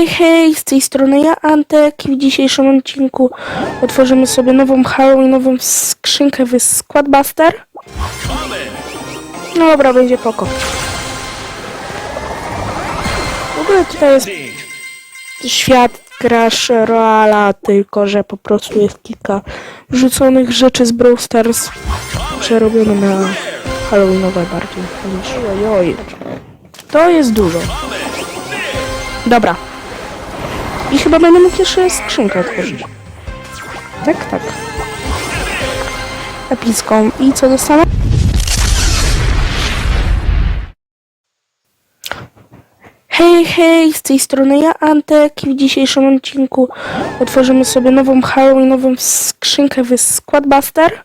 Hej, hej, z tej strony ja, Antek i w dzisiejszym odcinku otworzymy sobie nową Halloweenową skrzynkę w Squadbuster. No dobra, będzie poko. W ogóle tutaj jest świat Crash Royala, tylko że po prostu jest kilka wrzuconych rzeczy z Brawl Stars przerobione na Halloweenowe bardziej. Ojoj, to jest dużo. Dobra. I chyba będę mógł jeszcze skrzynkę otworzyć. Tak, tak. Epicką. I co dostanę? Hej, hej, z tej strony ja, Antek i w dzisiejszym odcinku otworzymy sobie nową Halloweenową skrzynkę w Squadbuster.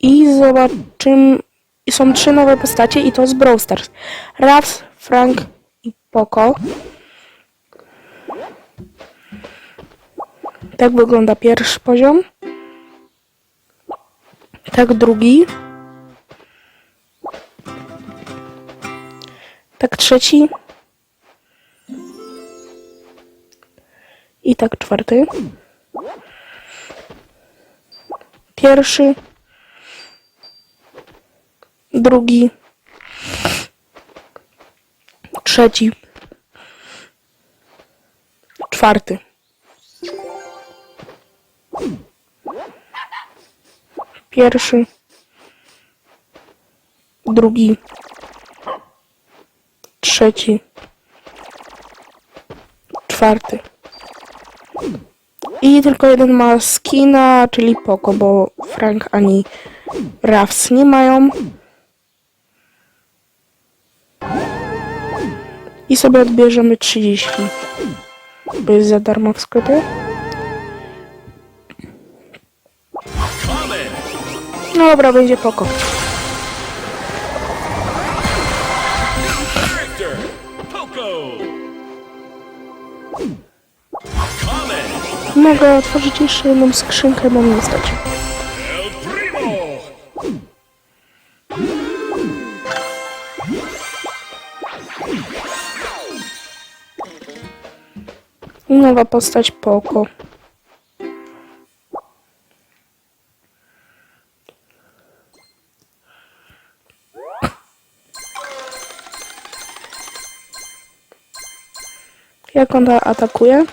I zobaczymy... I są trzy nowe postacie i to z Brawl Stars. Rafs, Frank i Poco. Tak wygląda pierwszy poziom. Tak drugi. Tak trzeci. I tak czwarty. Pierwszy. Drugi. Trzeci. Czwarty. Pierwszy. Drugi. Trzeci. Czwarty. I tylko jeden ma skina, czyli Poko, bo Frank ani Rafs nie mają. I sobie odbierzemy 30. Bo jest za darmo w sklepie. No dobra, będzie poko. Mogę otworzyć jeszcze jedną skrzynkę, bo mnie stać. Nowa postać Poko. Jak on atakuje?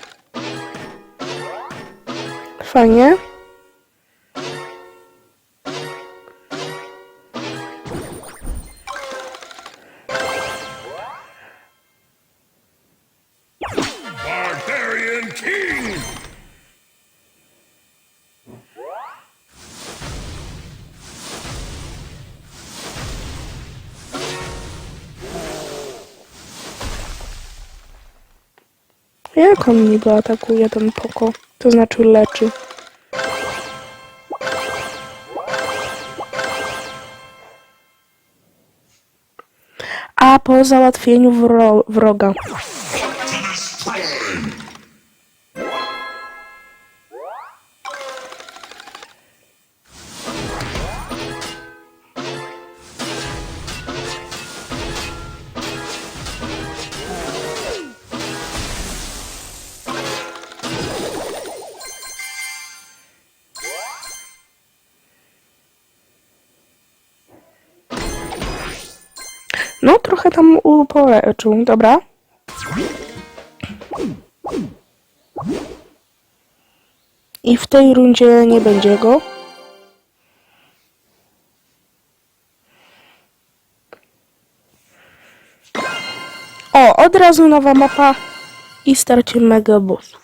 Fajnie. Jak on niby atakuje ten Poko? To znaczy leczy. A po załatwieniu wro wroga. No, trochę tam upoleczył. Dobra. I w tej rundzie nie będzie go. O, od razu nowa mapa i starcie mega bossów.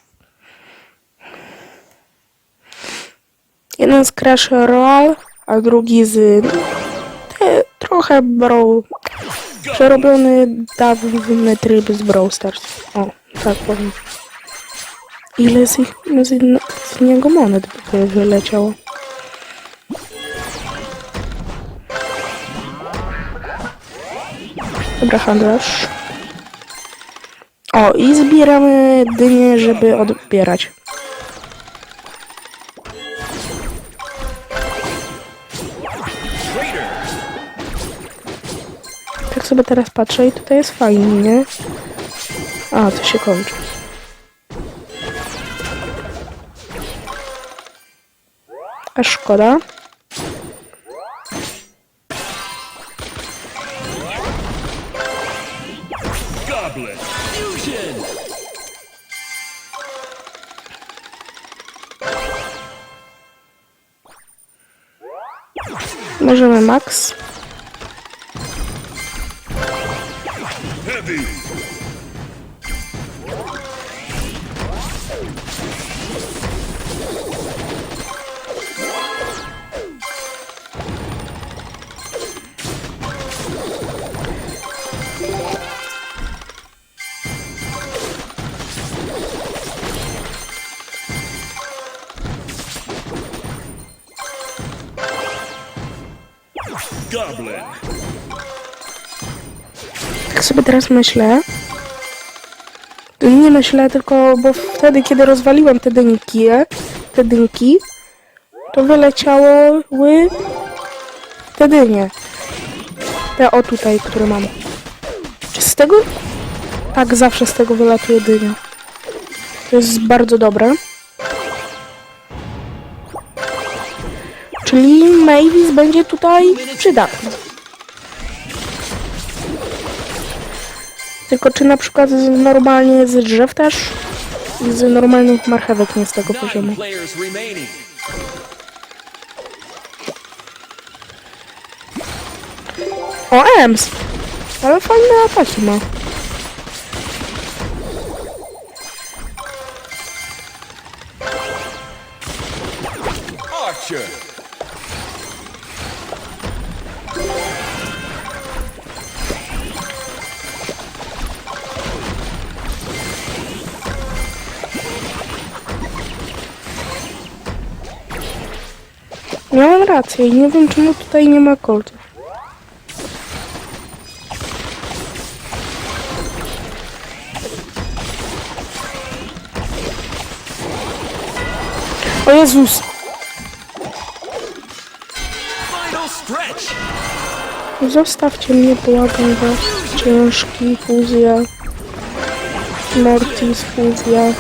Jeden z Crash Royale, a drugi z te, trochę bro przerobiony dawny tryb z Brawl Stars. O, tak powiem. Ile z, ich, z, z niego monet by wyleciało? Dobra, handlarz. O, i zbieramy dynie, żeby odbierać. Tak sobie teraz patrzę i tutaj jest fajnie, nie? A, to się kończy. A szkoda. Możemy max. Heavy. Teraz myślę. Nie myślę, tylko bo wtedy, kiedy rozwaliłem te dynki, te dynki, to wyleciały te dynie. Te o tutaj, które mam. Czy z tego? Tak, zawsze z tego wylatuje dynia. To jest bardzo dobre. Czyli Mavis będzie tutaj przydatny. Tylko czy na przykład z, normalnie z drzew też? Z normalnych marchewek nie z tego poziomu. O, Ems! Ale fajne ataki ma. Miałem rację i nie wiem czemu tutaj nie ma kolców. O Jezus! Zostawcie mnie, błagam was. Ciężki, fuzja. Mortis, fuzja.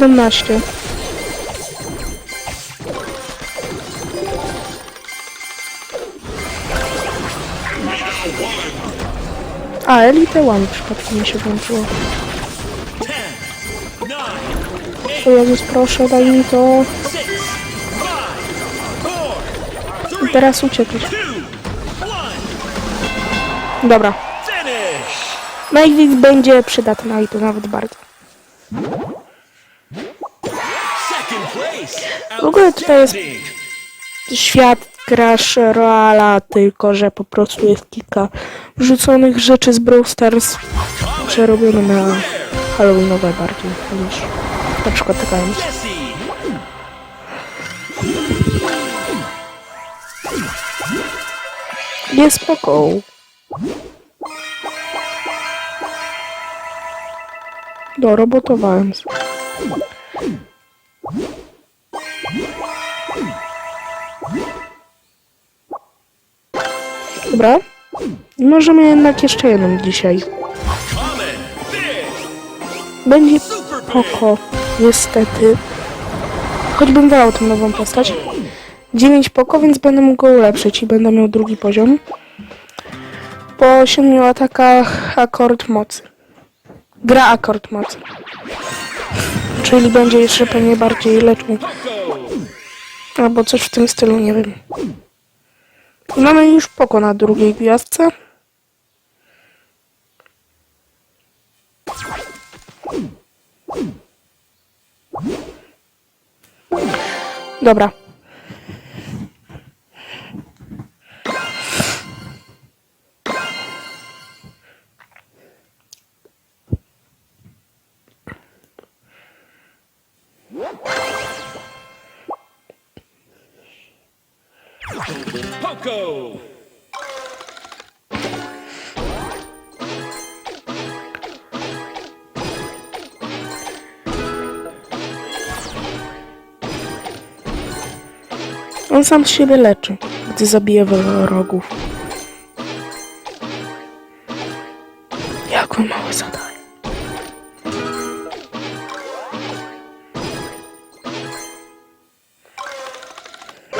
17. A, Elite One przypadkiem mi się włączyło. O Jezus, proszę, daj mi to. I teraz uciekać. Dobra. Mavis będzie przydatna i to nawet bardzo. W ogóle tutaj jest świat Crash Royala, tylko że po prostu jest kilka wrzuconych rzeczy z Brawl Stars przerobione na Halloweenowe bardziej niż na przykład taka. Nie spoko. Dorobotowałem. sobie. Dobra. Możemy jednak jeszcze jedną dzisiaj. Będzie. Poko, niestety. Choćbym dał tę nową postać. 9 poko, więc będę mógł go ulepszyć i będę miał drugi poziom. Po 7 atakach akord mocy. Gra akord mocy. Czyli będzie jeszcze pewnie bardziej leczył. Albo coś w tym stylu, nie wiem. Mamy już poko na drugiej gwiazdce. Dobra. Coco. On sam siebie leczy, gdy zabije wrogów. Jakie małe zadanie.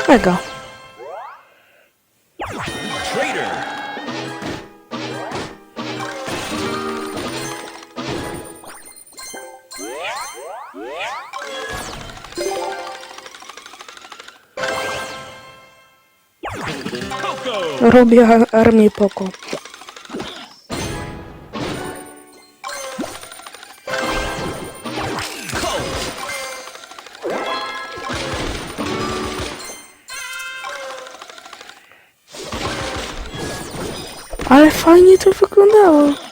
Mega. Robię armię Poko. Ale fajnie to wyglądało.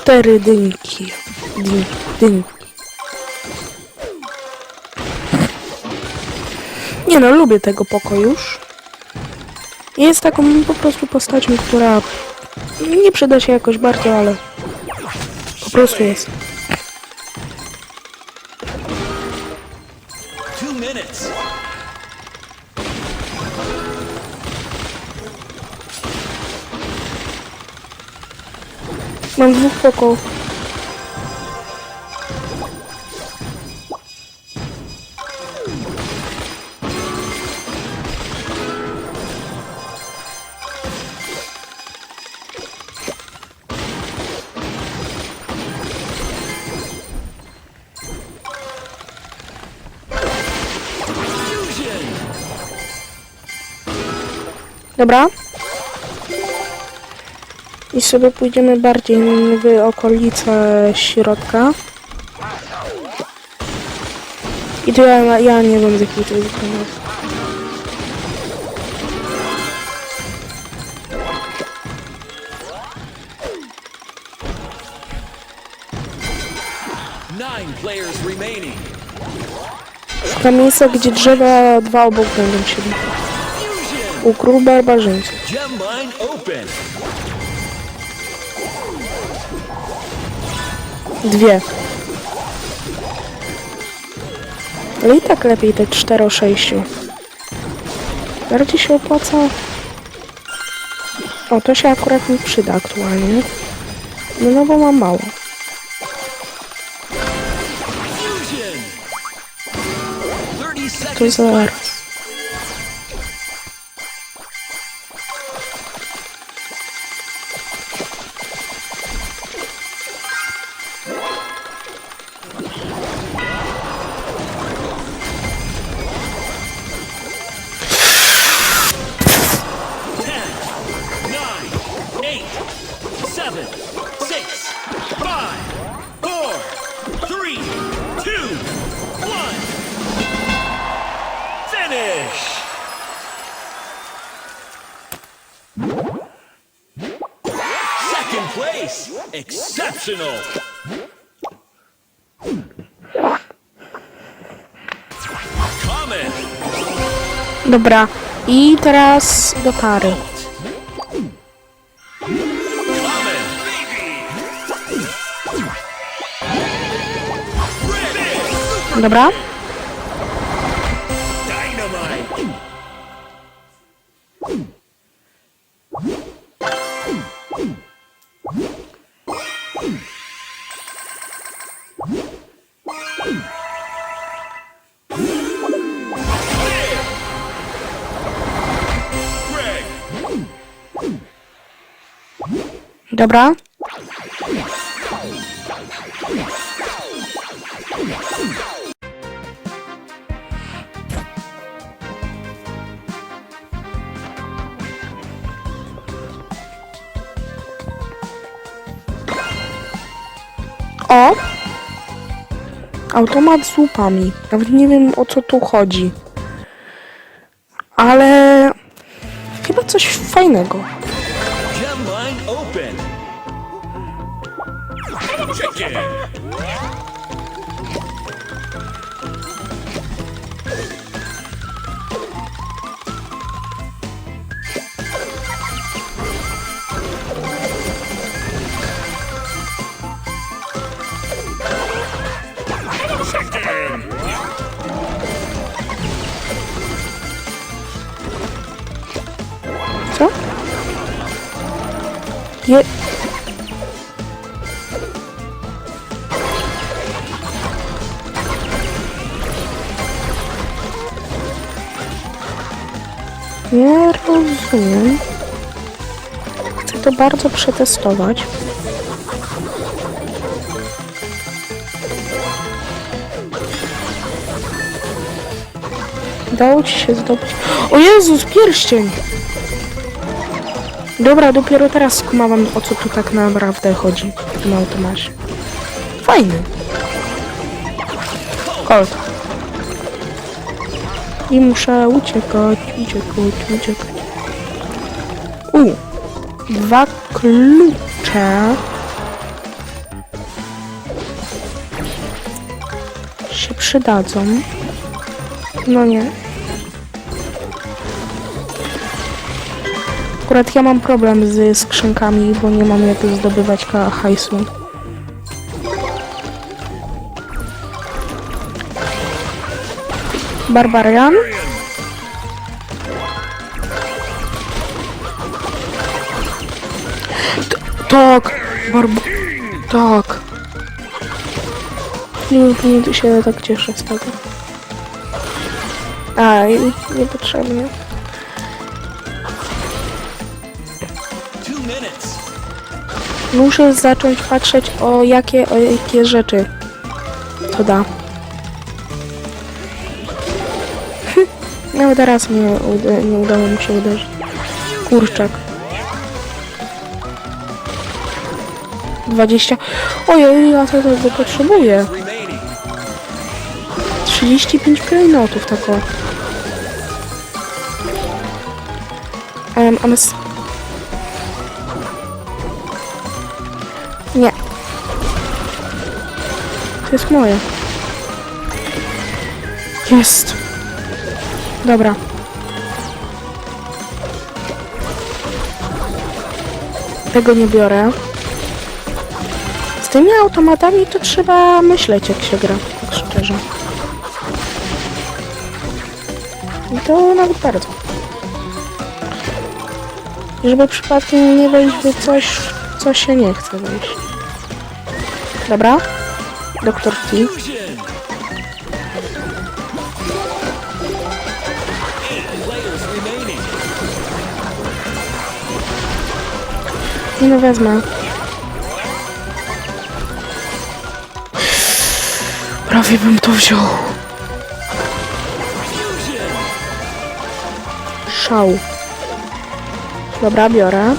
Cztery dynki. Dyn, dynki. Nie no, lubię tego poko już. Jest taką po prostu postacią, która nie przyda się jakoś bardzo, ale po prostu jest. Two minutes. Mam dwóch. Dobra. I sobie pójdziemy bardziej w okolice środka. I to ja, ja nie z. Nine players remaining. Szukam miejsca, gdzie drzewa dwa obok będą się bić. Fusion. U król barbarzyńców. Dwie. Ale i tak lepiej te 4 o 6. Bardziej się opłaca. O, to się akurat mi przyda aktualnie. No, no bo mam mało. Fusion. 30 To zaraz. Common! Dobra. I teraz do kary. Dobra. dobra. O! Automat z łupami. Nawet nie wiem o co tu chodzi. Ale chyba coś fajnego. Je... Nie rozumiem. Chcę to bardzo przetestować. Dało ci się zdobyć. O Jezus, pierścień! Dobra, dopiero teraz skumałam o co tu tak naprawdę chodzi w tym. Fajny. Colt. I muszę uciekać, uciekać, uciekać. U. Dwa klucze. Się przydadzą. No nie. Akurat ja mam problem z skrzynkami, bo nie mam jak zdobywać hajsu. Barbarian? Tak! Barb... Tak! Nie, nie się tak cieszę z tego. Aj, niepotrzebnie. Muszę zacząć patrzeć o jakie, o jakie rzeczy to da. No teraz nie, uda, nie udało mi się uderzyć. Kurczak. 20. Ojej, ja to tego potrzebuję. Remaining. 35 klejnotów tako. Um, a. To jest moje. Jest. Dobra. Tego nie biorę. Z tymi automatami to trzeba myśleć jak się gra, tak szczerze. I to nawet bardzo. Żeby przypadkiem nie wejść w coś, co się nie chce wejść. Dobra. Doktor T. Nie no wezmę. Prawie bym to wziął. Szał. Dobra, biorę.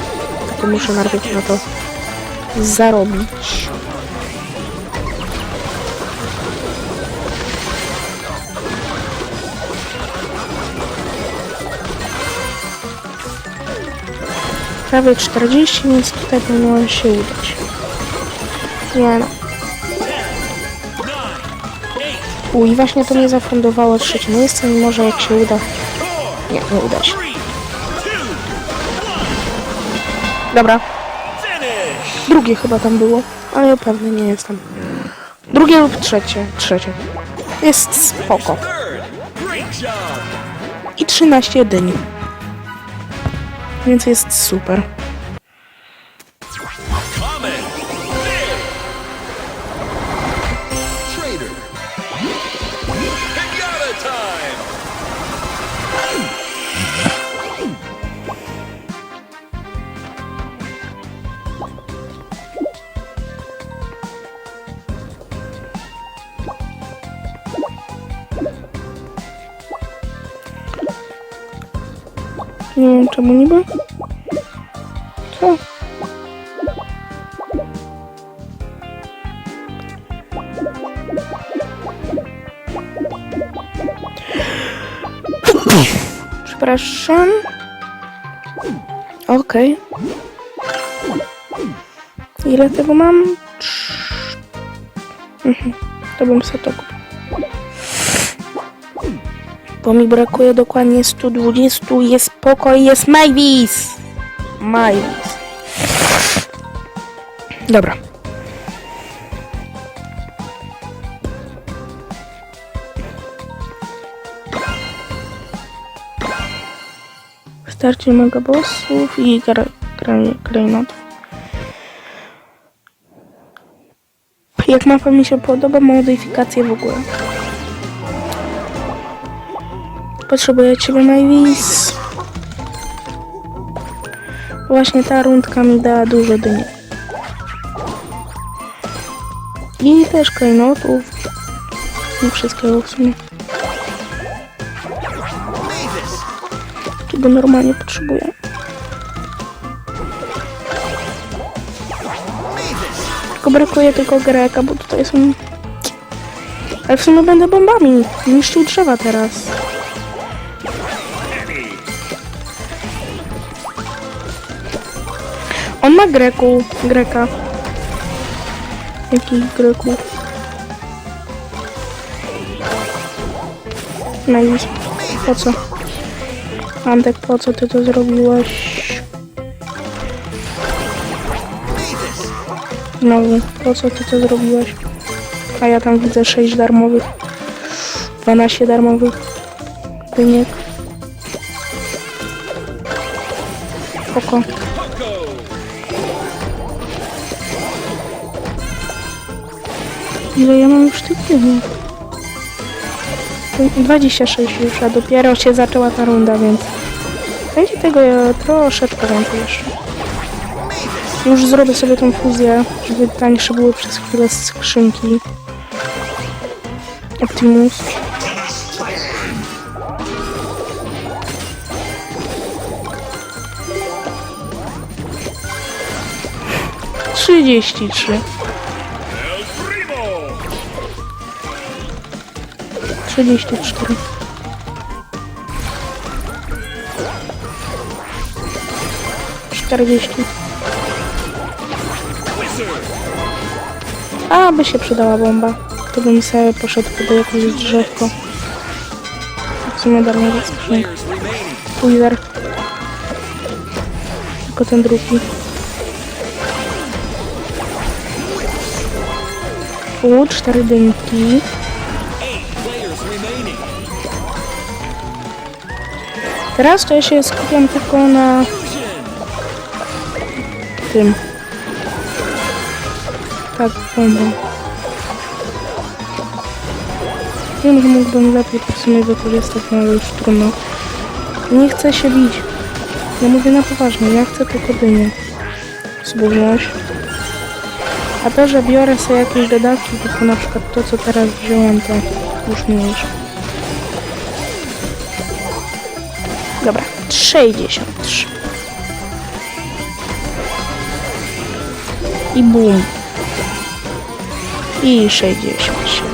Tylko muszę najpierw na to zarobić. Prawie 40, więc tutaj powinno się udać. Nie no. U, i właśnie to mnie zafundowało trzecie miejsce, mimo że jak się uda... Nie, nie uda się. Dobra, drugie chyba tam było, ale pewny nie jestem. Drugie lub trzecie, trzecie. Jest spoko. I 13 dyni. Więc jest super. Nie wiem czemu niby. Co? Przepraszam. Okej. Okay. Ile tego mam? Trz... Mhm. To bym sobie to kupił. Bo mi brakuje dokładnie 120. Jest spokoj, jest Mavis! Mavis. Dobra. Starcie mega bossów i klejnotów. Jak mapa mi się podoba, modyfikacje w ogóle. Potrzebuję ciebie, Mavis. Właśnie ta rundka mi da dużo dyni. I też klejnotów. I wszystkiego w sumie. Czego normalnie potrzebuję. Tylko brakuje tylko Greka, bo tutaj są... Ale w sumie będę bombami. Niszczył drzewa teraz. On ma Greku. Greka. Jakich Greków? Mavis. Po co? Antek, po co ty to zrobiłeś? Znowu, po co ty to zrobiłeś? A ja tam widzę 6 darmowych. 12 darmowych. Dyniek. Spoko. Ile ja mam już tych dyniek? 26 już, a dopiero się zaczęła ta runda, więc będzie tego troszeczkę więcej jeszcze. Już zrobię sobie tą fuzję, żeby tańsze były przez chwilę skrzynki. Optimus. Trzydzieści trzy. 34. Czterdzieści. A, by się przydała bomba. To bym sobie poszedł pod jakieś drzewko. W sumie darmowa skrzynka. Wizard. Tylko ten drugi. U, cztery dynki. Teraz to ja się skupiam tylko na tym. Tak, bombą. Wiem, że mógłbym lepiej to w sumie wykorzystać, no ale już trudno. Nie chcę się bić. Ja mówię na poważnie, ja chcę tylko dynię wziąć. A to, że biorę sobie jakieś dodatki, tylko na przykład to, co teraz wziąłem, to już mniejsze. Dobra, 63. I bum. I 67.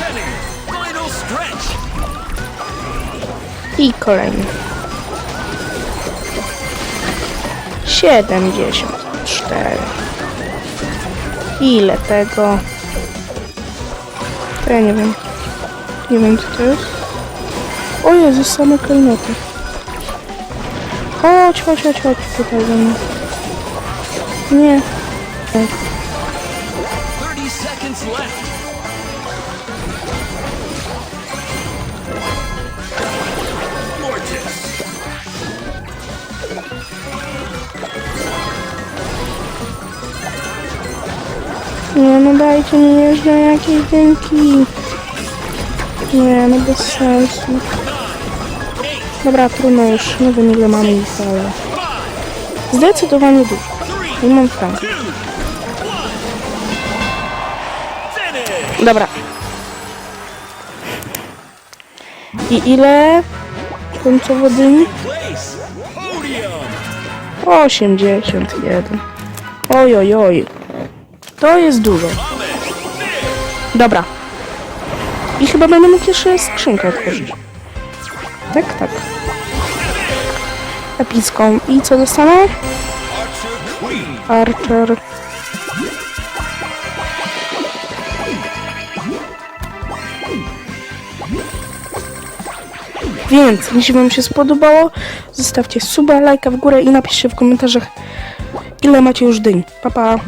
Penny. Final stretch. I kolejny. 74. Ile tego? Wiem. Nie wiem co to jest. O Jezus, same klejnoty. Chodź, chodź, chodź, chodź tutaj do mnie. Nie. Tak. No dajcie mi jeszcze jakieś dynki. Nie, no bez sensu. Dobra, trudno już. Nie wiem ile mamy ich, ale... Zdecydowanie dużo. I mam. Finish. Dobra. I ile? Końcowo. Podium. 81. Oj, oj, oj. To jest dużo. Dobra. I chyba będę mógł jeszcze skrzynkę otworzyć. Tak, tak. epicką. I co dostanę? Archer. Więc, jeśli wam się spodobało, zostawcie suba, lajka w górę i napiszcie w komentarzach, ile macie już dyń. Pa, pa.